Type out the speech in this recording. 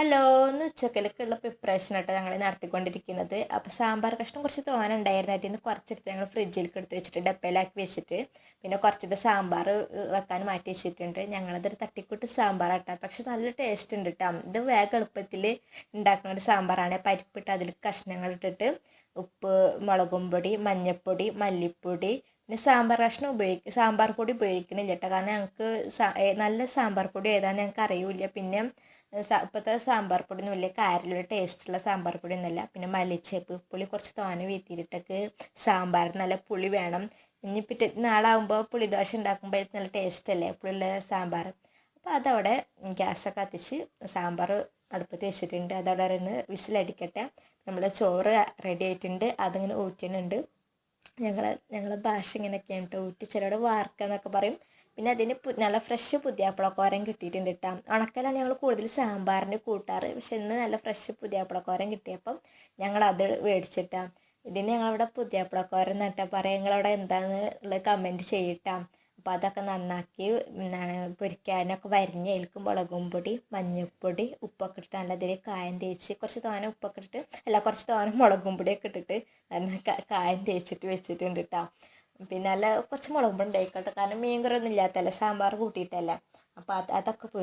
Hello ഇന്ന് ഉച്ചക്കലേക്കുള്ള preparation ആയിട്ട് ഞങ്ങൾ നടത്തിക്കൊണ്ടിരിക്കുന്നത്. അപ്പോൾ സാമ്പാർ കഷ്ണം കുറച്ച് തോന ഉണ്ടായിരുന്നു. അതിൽ നിന്ന് കുറച്ചെടുത്ത് ഞങ്ങൾ ഫ്രിഡ്ജിലേക്ക് എടുത്ത് വെച്ചിട്ട് ഡപ്പയിലാക്കി വെച്ചിട്ട്. പിന്നെ കുറച്ചത് സാമ്പാർ വെക്കാൻ മാറ്റി വെച്ചിട്ടുണ്ട്. ഞങ്ങളതൊരു തട്ടിക്കൂട്ട് സാമ്പാർ ആട്ടാം. പക്ഷെ നല്ല ടേസ്റ്റ് ഉണ്ട് കേട്ടോ ഇത് വേഗം എളുപ്പത്തിൽ ഉണ്ടാക്കുന്ന ഒരു സാമ്പാറാണ്. പരിപ്പിട്ട് അതിൽ കഷ്ണങ്ങൾ ഇട്ടിട്ട് ഉപ്പ് മുളകും പൊടി മഞ്ഞൾപ്പൊടി മല്ലിപ്പൊടി പിന്നെ സാമ്പാർ കഷ്ണം ഉപയോഗിക്കും സാമ്പാർ പൊടി ഉപയോഗിക്കണില്ല കേട്ടോ കാരണം ഞങ്ങൾക്ക് നല്ല സാമ്പാർ പൊടി ഏതാണെന്ന് ഞങ്ങൾക്ക് അറിയില്ല. പിന്നെ ഇപ്പോഴത്തെ സാമ്പാർ പൊടി ഒന്നും വലിയ കാരലുള്ള ടേസ്റ്റുള്ള സാമ്പാർ പൊടി ഒന്നുമല്ല പിന്നെ മല്ലിച്ചേപ്പ് പുളി കുറച്ച് തോന വീത്തിയിട്ടൊക്കെ സാമ്പാർ നല്ല പുളി വേണം. ഇനി പിറ്റേ നാളാകുമ്പോൾ പുളിദോശ ഉണ്ടാക്കുമ്പോൾ നല്ല ടേസ്റ്റ് അല്ലേ? പുളിയുള്ള സാമ്പാർ. അപ്പോൾ അതവിടെ ഗ്യാസൊക്കെ കത്തിച്ച് സാമ്പാർ അടുപ്പത്ത് വെച്ചിട്ടുണ്ട്. അതവിടെ ഒന്ന് വിസിലടിക്കട്ടെ. നമ്മൾ ചോറ് റെഡി ആയിട്ടുണ്ട്. അതിങ്ങനെ ഊറ്റുന്നുണ്ട് ഞങ്ങൾ ഞങ്ങളെ ഭാഷ ഇങ്ങനെയൊക്കെയാണ് കേട്ടോ ഊറ്റി ചിലവിടെ വാർക്കുക എന്നൊക്കെ പറയും. പിന്നെ അതിന് നല്ല ഫ്രഷ് പുതിയാപ്പിളക്കോരൻ കിട്ടിയിട്ടുണ്ട് കേട്ടോ ഉണക്കലാണ് ഞങ്ങൾ കൂടുതൽ സാമ്പാറിന് കൂട്ടാറ്. പക്ഷെ ഇന്ന് നല്ല ഫ്രഷ് പുതിയാപ്പിളക്കോരൻ കിട്ടിയപ്പം ഞങ്ങൾ അത് മേടിച്ചിട്ടാണ് ഇതിന് ഞങ്ങളവിടെ പുതിയാപ്പിളക്കോരൻ നട്ടാൽ പറയാം. നിങ്ങളവിടെ എന്താണെന്നുള്ളത് കമന്റ് ചെയ്യട്ടാം അപ്പോൾ അതൊക്കെ നന്നാക്കി എന്താണ് പൊരിക്കാനൊക്കെ വരിഞ്ഞ് അതിലേക്ക് മുളകും പൊടി മഞ്ഞൾപ്പൊടി ഉപ്പൊക്കെ ഇട്ടിട്ട് നല്ല ഇതിൽ കായം തേച്ച് കുറച്ച് തോനെ ഉപ്പൊക്കെ ഇട്ടിട്ട് അല്ല കുറച്ച് തോനെ മുളകും പൊടിയൊക്കെ ഇട്ടിട്ട് കായം തേച്ചിട്ട് വെച്ചിട്ടുണ്ട് കേട്ടോ പിന്നെ നല്ല കുറച്ച് മുളകും പൊടി ഉണ്ടായിക്കോട്ടെ. കാരണം മീൻ കറി ഒന്നും സാമ്പാർ കൂട്ടിയിട്ടല്ലേ. അപ്പോൾ അത് അതൊക്കെ പൊരിച്ച്